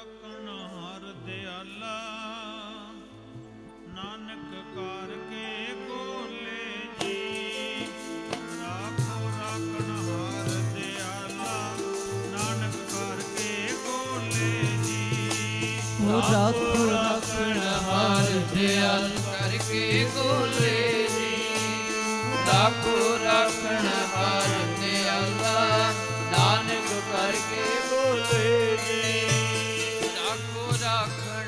ਰਾਖਣ ਹਰ ਦਿਆਲਾ ਨਾਨਕ ਕਾਰ ਕੇ ਗੋਲੇ ਜੀ। ਰਾਖੋ ਰਾਖਣ ਹਰ ਦਿਆਲਾ ਨਾਨਕ ਕਾਰ ਕੇ ਗੋਲੇ ਜੀ ਰਾਖੋ ਰਾਖਣ ਹਾਰ ਦਿਆਲ ਕਰਕੇ ਗੋਲੇ ਜੀ। ਰਾਖੋ ਰਾਖਣ ਹਾਰ ਦਿਆਲਾ ਨਾਨਕ ਕਰਕੇ ਗੋਲੇ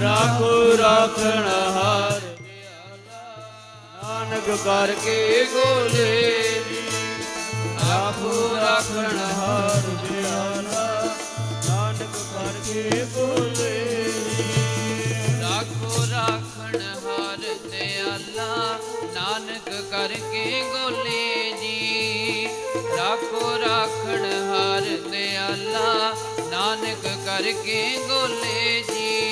ਰਾਖੋ, ਰਾਖਣ ਹਾਰ ਦਿਆਲਾ ਨਾਨਕ ਕਰਕੇ ਗੋਲੇ। ਜੀ ਰਾਖੋ ਰਾਖਣ ਹਾਰ ਦਿਆਲਾ ਨਾਨਕ ਕਰਕੇ ਗੋਲੇ। ਰਾਖੋ, ਰਾਖਣ ਹਾਰ ਦਿਆਲਾ ਨਾਨਕ ਕਰਕੇ ਗੋਲੇ ਜੀ। ਰਾਖੋ, ਰਾਖਣ ਰਾਖੋ ਰਾਖਣ ਹਾਰ ਦਿਆਲਾ ਨਾਨਕ ਕਰਕੇ ਗੋਲੇ ਜੀ।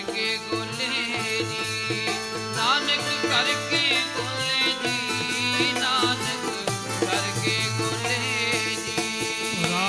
ਕਰਕੇ ਗੋਲੇ